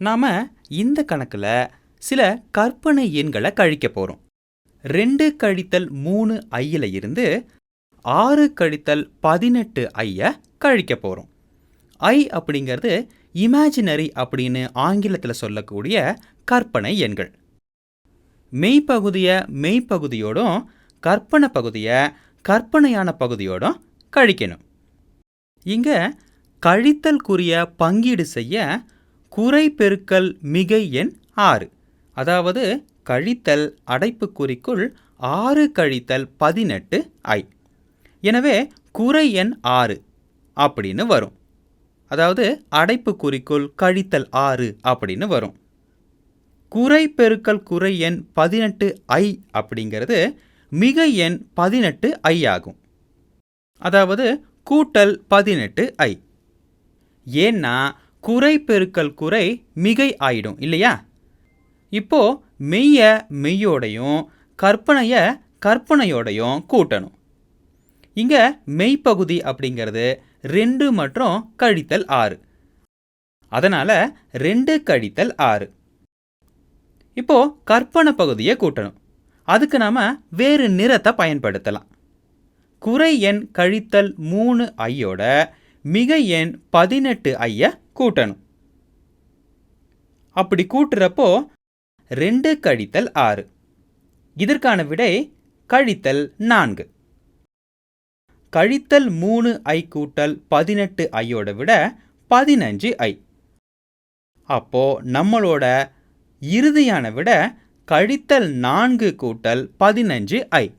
நாம் இந்த கணக்கில் சில கற்பனை எண்களை கழிக்க போகிறோம் ரெண்டு கழித்தல் மூணு ஐயில் இருந்து ஆறு கழித்தல் பதினெட்டு ஐயை கழிக்க போகிறோம் ஐ அப்படிங்கிறது இமேஜினரி அப்படின்னு ஆங்கிலத்தில் சொல்லக்கூடிய கற்பனை எண்கள். மெய்ப்பகுதியை மெய்ப்பகுதியோடும் கற்பனை பகுதியை கற்பனையான பகுதியோடும் கழிக்கணும். இங்கே கழித்தல் குறிய பங்கீடு செய்ய குறை பெருக்கல் மிகை எண் ஆறு. அதாவது கழித்தல் அடைப்புக்குறிக்குள் ஆறு கழித்தல் பதினெட்டு ஐ. எனவே குறை எண் ஆறு அப்படின்னு வரும். அதாவது அடைப்புக்குறிக்குள் கழித்தல் ஆறு அப்படின்னு வரும். குறை பெருக்கல் குறை எண் பதினெட்டு ஐ அப்படிங்கிறது மிகை எண் பதினெட்டு ஐ ஆகும். அதாவது கூட்டல் பதினெட்டு ஐ. ஏன்னா குறை பெருக்கல் குறை மிகை ஆயிடும் இல்லையா? இப்போ மெய்ய மெய்யோடையும் கற்பனைய கற்பனையோடையும் கூட்டணும். இங்கே மெய்ப்பகுதி அப்படிங்கிறது ரெண்டு மற்றும் கழித்தல் ஆறு. அதனால் ரெண்டு கழித்தல் ஆறு. இப்போ கற்பனை பகுதியை கூட்டணும். அதுக்கு நாம் வேறு நிறத்தை பயன்படுத்தலாம். குறை எண் கழித்தல் மூணு ஐயோட மிக எண் பதினெட்டு ஐயை கூட்டணும். அப்படி கூட்டுறப்போ ரெண்டு கழித்தல் ஆறு. இதற்கான விடை கழித்தல் நான்கு. கழித்தல் மூணு ஐ கூட்டல் பதினெட்டு ஐயோட விட பதினஞ்சு ஐ. அப்போ நம்மளோட இறுதியான விட கழித்தல் நான்கு கூட்டல் பதினஞ்சு ஐ.